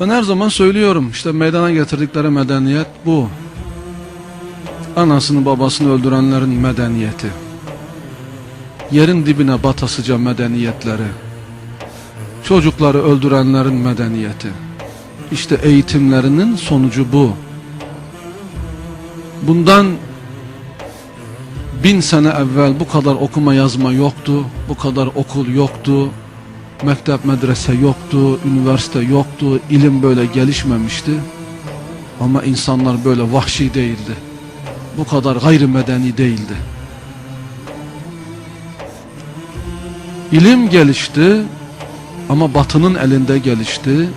Ben her zaman söylüyorum işte meydana getirdikleri medeniyet bu. Anasını babasını öldürenlerin medeniyeti. Yerin dibine batasıca medeniyetleri. Çocukları öldürenlerin medeniyeti. İşte eğitimlerinin sonucu bu. Bundan bin sene evvel bu kadar okuma yazma yoktu, bu kadar okul yoktu, mektep medrese yoktu, üniversite yoktu, ilim böyle gelişmemişti. Ama insanlar böyle vahşi değildi. Bu kadar gayrimedeni değildi. İlim gelişti ama batının elinde gelişti.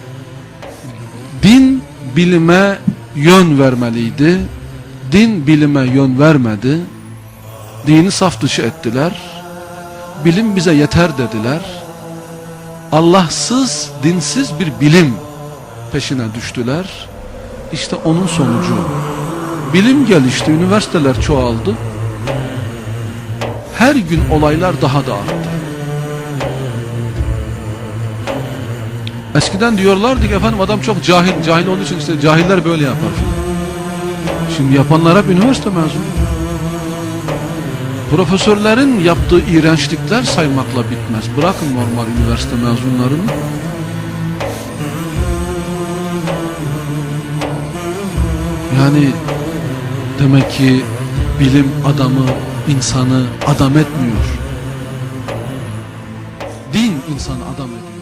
Din bilime yön vermeliydi. Din bilime yön vermedi. Dini saf dışı ettiler. Bilim bize yeter dediler. Allahsız, dinsiz bir bilim peşine düştüler. İşte onun sonucu. Bilim gelişti, üniversiteler çoğaldı. Her gün olaylar daha da arttı. Eskiden diyorlardı ki efendim adam çok cahil, cahil olduğu için işte cahiller böyle yapar. Şimdi yapanlar hep üniversite mezunu. Profesörlerin yaptığı iğrençlikler saymakla bitmez. Bırakın normal üniversite mezunlarını. Yani demek ki bilim adamı, insanı adam etmiyor. Din insanı adam ediyor.